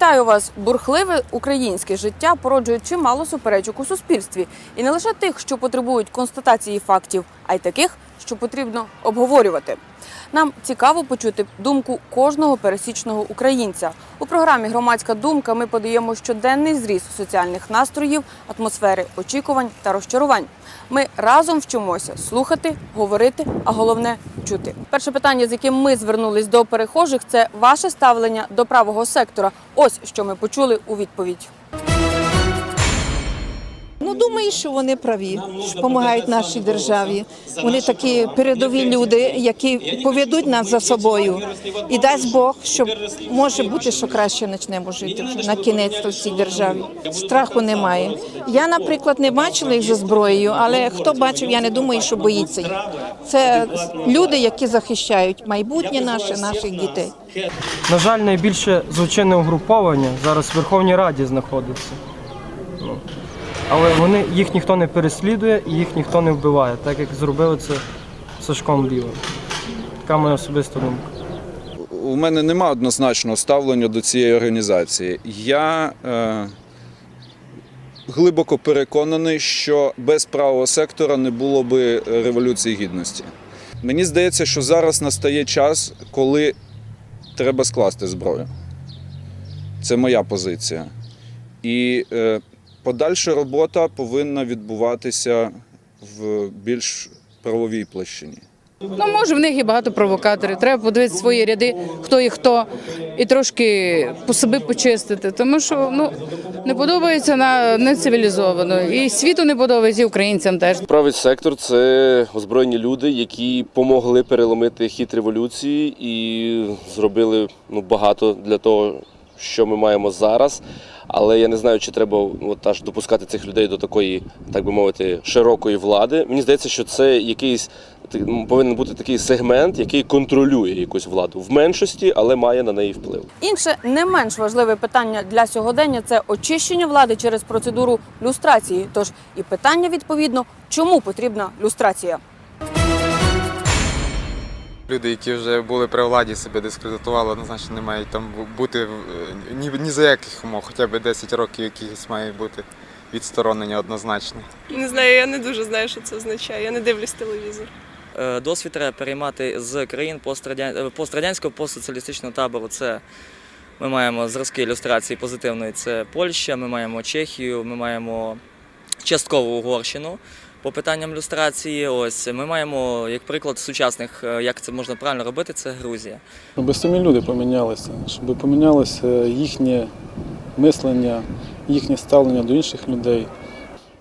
Вітаю вас! Бурхливе українське життя породжує чимало суперечок у суспільстві, і не лише тих, що потребують констатації фактів, а й таких, що потрібно обговорювати. Нам цікаво почути думку кожного пересічного українця. У програмі Громадська думка ми подаємо щоденний зріз соціальних настроїв, атмосфери очікувань та розчарувань. Ми разом вчимося слухати, говорити, а головне чути. Перше питання, з яким ми звернулись до перехожих, це ваше ставлення до правого сектора. Ось що ми почули у відповідь. Ну, думаю, що вони праві, що допомагають нашій державі. Вони такі передові люди, які поведуть нас за собою. І дасть Бог, що може бути, що краще почнемо жити на кінець в цій державі. Страху немає. Я, наприклад, не бачила їх за зброєю, але хто бачив, я не думаю, що боїться їх. Це люди, які захищають майбутнє наше, наших дітей. На жаль, найбільше злочинне угруповання зараз в Верховній Раді знаходиться. Але вони, їх ніхто не переслідує і їх ніхто не вбиває, так як зробили це Сашком Білим. Така моя особиста думка. У мене нема однозначного ставлення до цієї організації. Я е, глибоко переконаний, що без правого сектора не було би революції гідності. Мені здається, що зараз настає час, коли треба скласти зброю. Це моя позиція. І е, подальша робота повинна відбуватися в більш правовій площині. Ну, може, в них і багато провокаторів. Треба подивитися свої ряди, хто і хто, і трошки по собі почистити. Тому що ну не подобається на нецивілізовано. І світу не подобається, і українцям теж. Правий сектор це озброєні люди, які помогли переломити хід революції і зробили ну, багато для того, що ми маємо зараз. Але я не знаю, чи треба от, аж допускати цих людей до такої, так би мовити, широкої влади. Мені здається, що це якийсь повинен бути такий сегмент, який контролює якусь владу в меншості, але має на неї вплив. Інше не менш важливе питання для сьогодення це очищення влади через процедуру люстрації. Тож і питання відповідно, чому потрібна люстрація. Люди, які вже були при владі, себе дискредитували, однозначно не мають там бути ні, ні за яких умов, хоча б 10 років якихось має бути відсторонення однозначно. Не знаю, я не дуже знаю, що це означає. Я не дивлюсь телевізор. Е, Досвід треба переймати з країн е, пострадянського постсоціалістичного табору. Це ми маємо зразки ілюстрації позитивної. Це Польща, ми маємо Чехію, ми маємо часткову Угорщину. По питанням люстрації, ось ми маємо як приклад сучасних, е, як це можна правильно робити, це Грузія. Щоб самі люди помінялися, щоб помінялося їхнє мислення, їхнє ставлення до інших людей.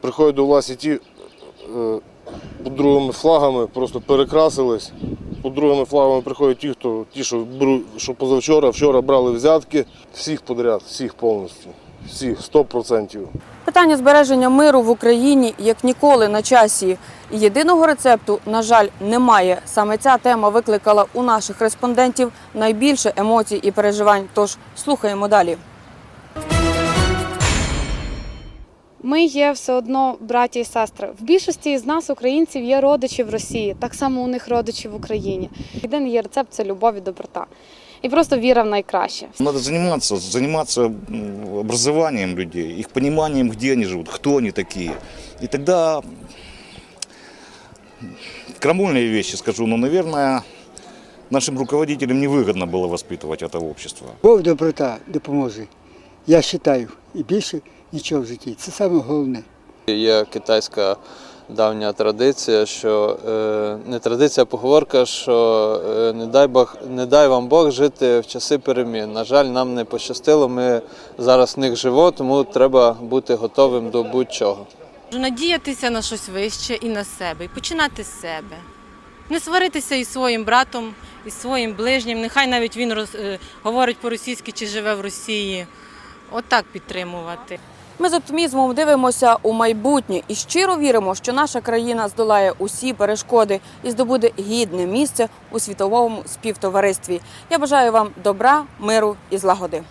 приходять до власті ті е, під другими флагами, просто перекрасились. Під другими флагами приходять ті, хто ті, що що позавчора, вчора брали взятки, всіх подряд, всіх повністю, всіх 100%. Питання збереження миру в Україні як ніколи на часі. Єдиного рецепту, на жаль, немає. Саме ця тема викликала у наших респондентів найбільше емоцій і переживань. Тож слухаємо далі. Ми є все одно браті і сестри. В більшості з нас, українців, є родичі в Росії, так само у них родичі в Україні. Єдиний є рецепт це любов і доброта. І просто віра в найкраще. Надо заниматься, заниматься м, образованием людей, их пониманием, где они живут, кто они такие. И тогда крамольные вещи скажу, но, наверное, нашим руководителям невыгодно было воспитывать это общество. Бог доброта допоможе. Я вважаю, і більше нічого в житті. Це саме головне. Є китайська давня традиція, що е, не традиція, а поговорка, що е, не, дай Бог, не дай вам Бог жити в часи перемін. На жаль, нам не пощастило, ми зараз в них живемо, тому треба бути готовим до будь-чого. Надіятися на щось вище і на себе, і починати з себе. Не сваритися із своїм братом, із своїм ближнім. Нехай навіть він роз, е, говорить по-російськи чи живе в Росії. Отак підтримувати. Ми з оптимізмом дивимося у майбутнє і щиро віримо, що наша країна здолає усі перешкоди і здобуде гідне місце у світовому співтоваристві. Я бажаю вам добра, миру і злагоди.